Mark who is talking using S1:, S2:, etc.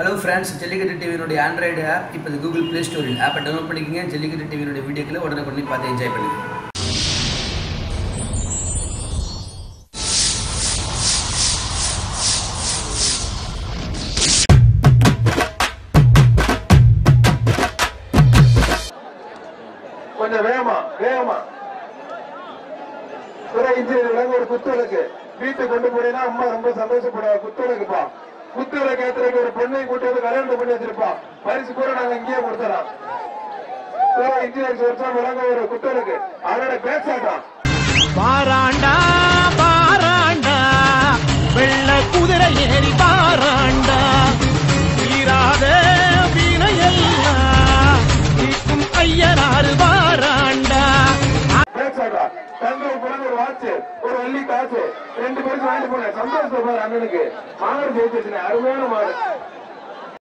S1: Hello friends Jallikattu டிவியினுடைய Android app இப்போ Google play ஸ்டோரில் ஆப்பை டவுன்லோட் பண்ணிக்கங்க. ஜல்லிக்கட்டு டிவியினுடைய வீடியோக்களை உடனே பண்ணி பார்த்து என்ஜாய் பண்ணுங்கள்
S2: கொஞ்சம் வேகமா வேகமா. ஒரு இன்ஜினியர் ஒரு ஒரு குத்துவிளக்கு. வீட்டுக்கு கொண்டு போனீங்கன்னா அம்மா ரொம்ப சந்தோஷப்படுவா குத்துவிளக்குப்பா. குத்துவிளக்கு கேத்துறதுக்கு ஒரு பொண்ணை கூட்டி வந்து கல்யாணம் பண்ணி வச்சிருப்பா. பரிசு கூட நாங்க இங்கேயே கொடுத்துறோம். இன்ஜினியர்ஸ் வருஷம் விலங்கு ஒரு குத்துவிளக்கு அதோட பேசாதான் பிறகு ஒரு வள்ளி ஒரு ரெண்டு பேருக்கு வாங்கிட்டு போனேன். சந்தோஷம் பாரு அண்ணனுக்கு. மாடு ஜெயிச்சிருச்சு அருமையான மாடு.